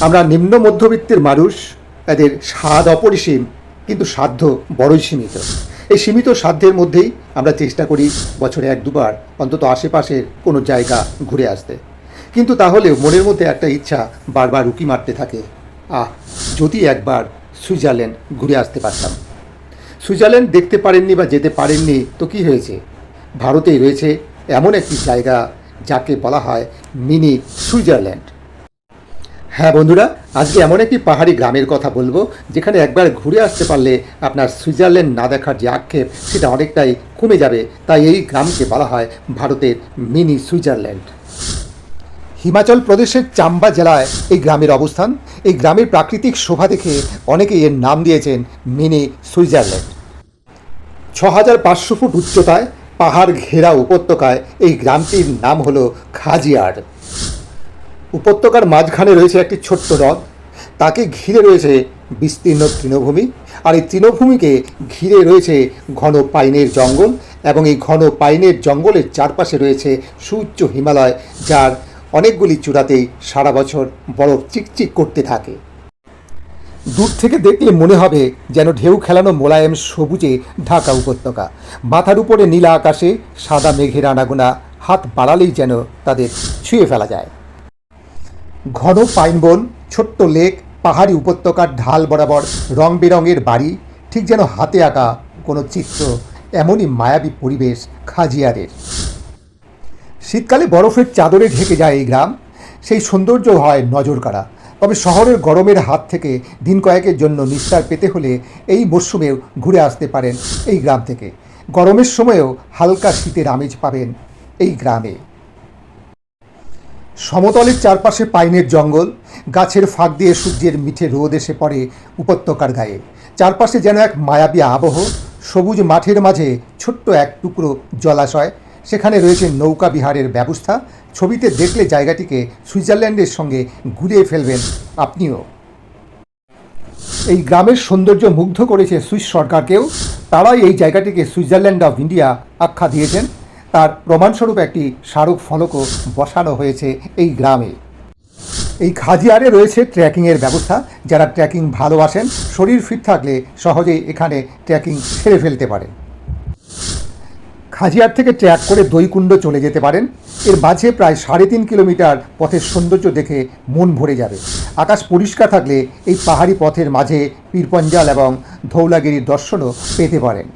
আমরা নিম্ন মধ্যবিত্তের মানুষ এদের স্বাদ অপরিসীম, কিন্তু সাধ্য বড়ই সীমিত। এই সীমিত সাধ্যের মধ্যেই আমরা চেষ্টা করি বছরে এক, দুবার অন্তত আশেপাশের কোনো জায়গা ঘুরে আসতে। কিন্তু তাহলেও মনের মধ্যে একটা ইচ্ছা বারবার উকি মারতে থাকে। আহ, যদি একবার সুইজারল্যান্ড ঘুরে আসতে পারতাম। সুইজারল্যান্ড দেখতে পারেননি বা যেতে পারেননি, তো কি হয়েছে? ভারতেই রয়েছে এমন একটি জায়গা, যাকে বলা হয় মিনি সুইজারল্যান্ড। হ্যাঁ বন্ধুরা, আজকে এমন একটি পাহাড়ি গ্রামের কথা বলব, যেখানে একবার ঘুরে আসতে পারলে আপনার সুইজারল্যান্ড না দেখার যে আক্ষেপ, সেটা অনেকটাই কমে যাবে। তাই এই গ্রামকে বলা হয় ভারতের মিনি সুইজারল্যান্ড। হিমাচল প্রদেশের চাম্বা জেলায় এই গ্রামের অবস্থান। এই গ্রামের প্রাকৃতিক শোভা দেখে অনেকে এর নাম দিয়েছেন মিনি সুইজারল্যান্ড। ছ হাজার পাঁচশো ফুট উচ্চতায় পাহাড় ঘেরা উপত্যকায় এই গ্রামটির নাম হলো খাজিয়ার। উপত্যকার মাঝখানে রয়েছে একটি ছোট্ট হ্রদ। তাকে ঘিরে রয়েছে বিস্তীর্ণ তৃণভূমি আর এই তৃণভূমিকে ঘিরে রয়েছে ঘন পাইনের জঙ্গল এবং এই ঘন পাইনের জঙ্গলের চারপাশে রয়েছে সুউচ্চ হিমালয়, যার অনেকগুলি চূড়াতেই সারা বছর বরফ চিকচিক করতে থাকে। দূর থেকে দেখলে মনে হবে যেন ঢেউ খেলানো মোলায়েম সবুজে ঢাকা উপত্যকা। মাথার উপরে নীলা আকাশে সাদা মেঘের আনাগোনা, হাত বাড়ালেই যেন তাদের ছুঁয়ে ফেলা যায়। ঘন পাইন বন ছোট্ট লেক, পাহাড়ি উপত্যকার ঢাল বরাবর রং বেরঙের বাড়ি, ঠিক যেন হাতে আঁকা কোনো চিত্র, এমনই মায়াবী পরিবেশ খাজিয়ারের শীতকালে বরফের চাদরে ঢেকে যায় এই গ্রাম। সেই সৌন্দর্য হয় নজর কাড়া। তবে শহরের গরমের হাত থেকে দিন কয়েকের জন্য নিস্তার পেতে হলে এই মরশুমেও ঘুরে আসতে পারেন এই গ্রাম থেকে। গরমের সময়েও হালকা শীতের আমেজ পাবেন এই গ্রামে। সমতলের চারপাশে পাইনের জঙ্গল, গাছের ফাঁক দিয়ে সূর্যের মিঠে রোদ এসে পড়ে উপত্যকার গায়ে। চারপাশে যেন এক মায়াবী আবহ, সবুজ মাঠের মাঝে ছোট্ট এক টুকরো জলাশয়, সেখানে রয়েছে নৌকা বিহারের ব্যবস্থা। ছবিতে দেখলে জায়গাটিকে সুইজারল্যান্ডের সঙ্গে ঘুরিয়ে ফেলবেন আপনিও। এই গ্রামের সৌন্দর্য মুগ্ধ করেছে সুইস সরকারকেও। তারাই এই জায়গাটিকে সুইজারল্যান্ড অফ ইন্ডিয়া আখ্যা দিয়েছেন। তার প্রমাণস্বরূপ একটি স্মারক ফলকও বসানো হয়েছে এই গ্রামে। এই খাজিয়ারে রয়েছে ট্রেকিংয়ের ব্যবস্থা। যারা ট্রেকিং ভালোবাসেন, শরীর ফিট থাকলে সহজেই এখানে ট্রেকিং সেরে ফেলতে পারেন। খাজিয়ার থেকে ট্র্যাক করে দইকুণ্ড চলে যেতে পারেন। এর মাঝে প্রায় সাড়ে তিন কিলোমিটার পথের সৌন্দর্য দেখে মন ভরে যাবে। আকাশ পরিষ্কার থাকলে এই পাহাড়ি পথের মাঝে পীরপঞ্জাল এবং ধৌলাগিরির দর্শনও পেতে পারেন।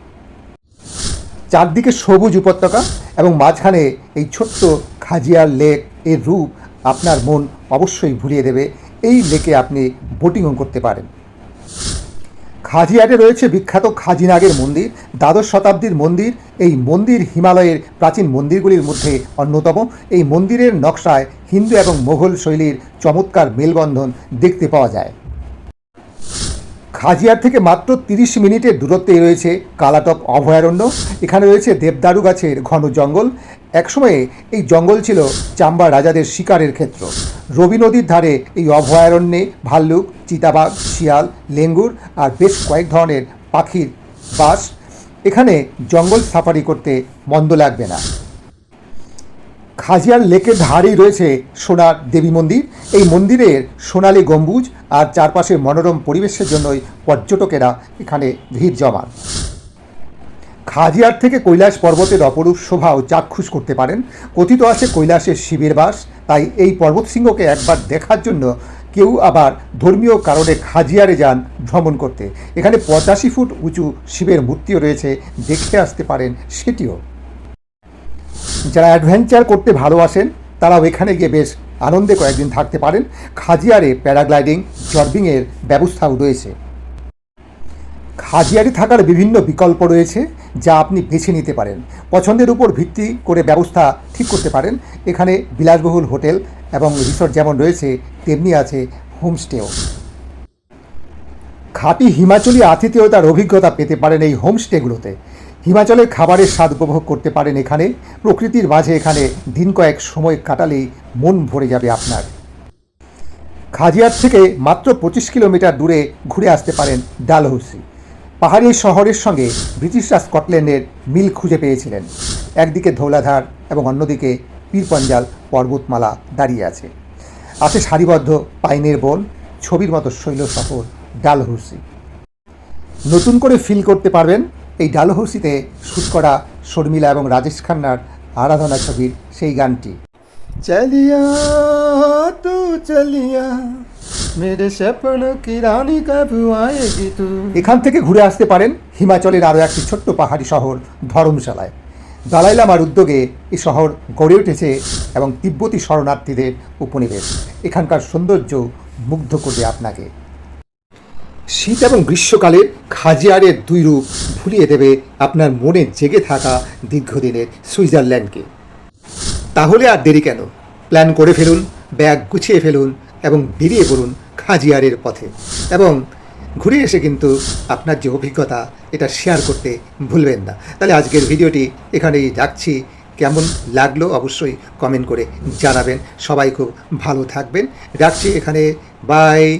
চারদিকে সবুজ উপত্যকা এবং মাঝখানে এই ছোট্ট খাজিয়ার লেক এর রূপ আপনার মন অবশ্যই ভুলিয়ে দেবে। এই লেকে আপনি বোটিংও করতে পারেন। খাজিয়াটে রয়েছে বিখ্যাত খাজিনাগের মন্দির, দ্বাদশ শতাব্দীর মন্দির। এই মন্দির হিমালয়ের প্রাচীন মন্দিরগুলির মধ্যে অন্যতম। এই মন্দিরের নকশায় হিন্দু এবং মোঘল শৈলীর চমৎকার মেলবন্ধন দেখতে পাওয়া যায়। খাজিয়ার থেকে মাত্র তিরিশ মিনিটের দূরত্বেই রয়েছে কালাটক অভয়ারণ্য। এখানে রয়েছে দেবদারু গাছের ঘন জঙ্গল। একসময়ে এই জঙ্গল ছিল চাম্বা রাজাদের শিকারের ক্ষেত্র। রবি নদীর ধারে এই অভয়ারণ্যে ভাল্লুক, চিতাবাঘ, শিয়াল, লেঙ্গুর আর বেশ কয়েক ধরনের পাখির বাস। এখানে জঙ্গল সাফারি করতে মন্দ লাগবে না। খাজিয়ার লেকের ধারেই রয়েছে সোনার দেবী মন্দির। এই মন্দিরের সোনালি গম্বুজ আর চারপাশের মনোরম পরিবেশের জন্যই পর্যটকেরা এখানে ভিড় জমান। খাজিয়ার থেকে কৈলাস পর্বতের অপরূপ শোভাও চাক্ষুষ করতে পারেন। কথিত আছে কৈলাসের শিবের বাস। তাই এই পর্বত পর্বতশৃঙ্গকে একবার দেখার জন্য কেউ আবার ধর্মীয় কারণে খাজিয়ারে যান ভ্রমণ করতে। এখানে পঁচাশি ফুট উঁচু শিবের মূর্তিও রয়েছে। দেখে আসতে পারেন সেটিও। যারা অ্যাডভেঞ্চার করতে ভালোবাসেন, তারাও এখানে গিয়ে বেশ আনন্দে কয়েকদিন থাকতে পারেন। খাজিয়ারে প্যারাগ্লাইডিং, জর্বিংয়ের ব্যবস্থাও রয়েছে। খাজিয়ারে থাকার বিভিন্ন বিকল্প রয়েছে যা আপনি বেছে নিতে পারেন। পছন্দের উপর ভিত্তি করে ব্যবস্থা ঠিক করতে পারেন। এখানে বিলাসবহুল হোটেল এবং রিসোর্ট যেমন রয়েছে, তেমনি আছে হোমস্টেও। খাঁটি হিমাচলি আতিথেয়তার অভিজ্ঞতা পেতে পারেন এই হোমস্টেগুলোতে। হিমাচলের খাবারের স্বাদ উপভোগ করতে পারেন এখানে। প্রকৃতির মাঝে এখানে দিন কয়েক সময় কাটালেই মন ভরে যাবে আপনার। খাজিয়ার থেকে মাত্র পঁচিশ কিলোমিটার দূরে ঘুরে আসতে পারেন ডালহৌসি। পাহাড়ি শহরের সঙ্গে ব্রিটিশরা স্কটল্যান্ডের মিল খুঁজে পেয়েছিলেন। একদিকে ধৌলাধার এবং অন্যদিকে পীরপঞ্জাল পর্বতমালা দাঁড়িয়ে আছে। আছে সারিবদ্ধ পাইনের বন, ছবির মতো শৈল সফর ডালহৌসি। নতুন করে ফিল করতে পারবেন এই ডালহৌসিতে শ্যুট করা শর্মিলা এবং রাজেশ খান্নার আরাধনা ছবির সেই গানটি। এখান থেকে ঘুরে আসতে পারেন হিমাচলের আরও একটি ছোট্ট পাহাড়ি শহর ধরমশালায়। দালাই লামার উদ্যোগে এই শহর গড়ে উঠেছে এবং তিব্বতী শরণার্থীদের উপনিবেশ। এখানকার সৌন্দর্য মুগ্ধ করবে আপনাকে। শীত এবং গ্রীষ্মকালের খাজিয়ারের দুই রূপ ভুলিয়ে দেবে আপনার মনে জেগে থাকা দীর্ঘদিনের সুইজারল্যান্ডকে। তাহলে আর দেরি কেন? প্ল্যান করে ফেলুন, ব্যাগ গুছিয়ে ফেলুন এবং বেরিয়ে পড়ুন খাজিয়ারের পথে। এবং ঘুরে এসে কিন্তু আপনার যে অভিজ্ঞতা, এটা শেয়ার করতে ভুলবেন না। তাহলে আজকের ভিডিওটি এখানেই রাখছি। কেমন লাগল অবশ্যই কমেন্ট করে জানাবেন। সবাই খুব ভালো থাকবেন। রাখছি এখানে। বাই